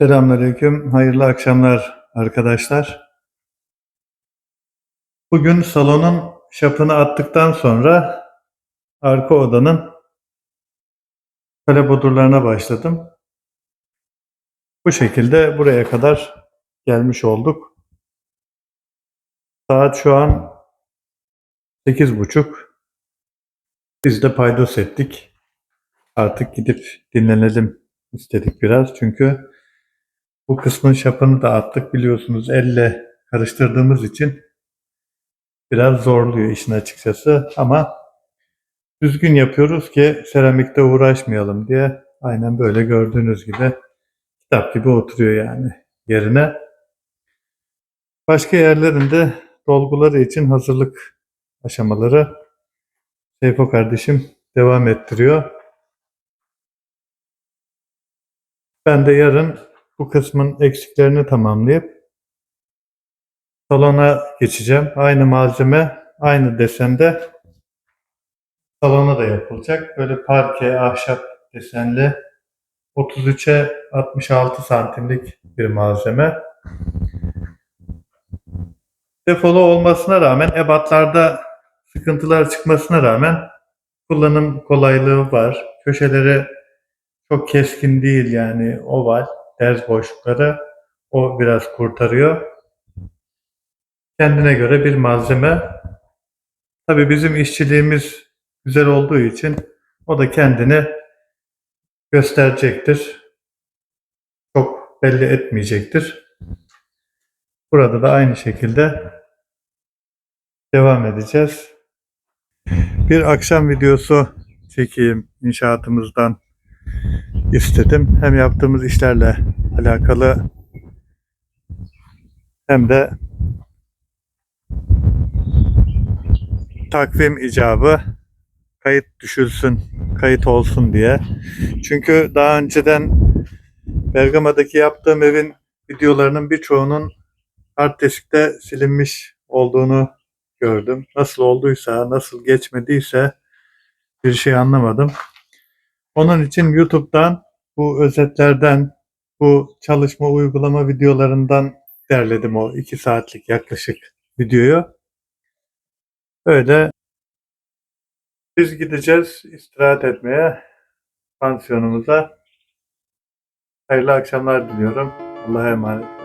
Selamünaleyküm, hayırlı akşamlar arkadaşlar. Bugün salonun şapını attıktan sonra arka odanın kale bodurlarına başladım. Bu şekilde buraya kadar gelmiş olduk. Saat şu an 8.30. Biz de paydos ettik. Artık gidip dinlenelim istedik biraz. Çünkü bu kısmın şapını da attık biliyorsunuz elle karıştırdığımız için biraz zorluyor işin açıkçası ama düzgün yapıyoruz ki seramikte uğraşmayalım diye aynen böyle gördüğünüz gibi kitap gibi oturuyor yani yerine. Başka yerlerinde dolguları için hazırlık aşamaları Seyfo kardeşim devam ettiriyor. Ben de yarın bu kısmın eksiklerini tamamlayıp salona geçeceğim. Aynı malzeme, aynı desende salona da yapılacak. Böyle parke, ahşap desenli 33'e 66 santimlik bir malzeme. Defolu olmasına rağmen ebatlarda sıkıntılar çıkmasına rağmen kullanım kolaylığı var. Köşeleri çok keskin değil yani oval, derz boşlukları o biraz kurtarıyor. Kendine göre bir malzeme. Tabii bizim işçiliğimiz güzel olduğu için o da kendini gösterecektir. Çok belli etmeyecektir. Burada da aynı şekilde devam edeceğiz. Bir akşam videosu çekeyim inşaatımızdan istedim. Hem yaptığımız işlerle alakalı hem de takvim icabı kayıt düşülsün, kayıt olsun diye. Çünkü daha önceden Bergama'daki yaptığım evin videolarının birçoğunun hard diskte silinmiş olduğunu gördüm. Nasıl olduysa, nasıl geçmediyse bir şey anlamadım. Onun için YouTube'dan bu özetlerden, bu çalışma uygulama videolarından derledim o iki saatlik yaklaşık videoyu. Öyle biz gideceğiz istirahat etmeye pansiyonumuza. Hayırlı akşamlar diliyorum. Allah'a emanet.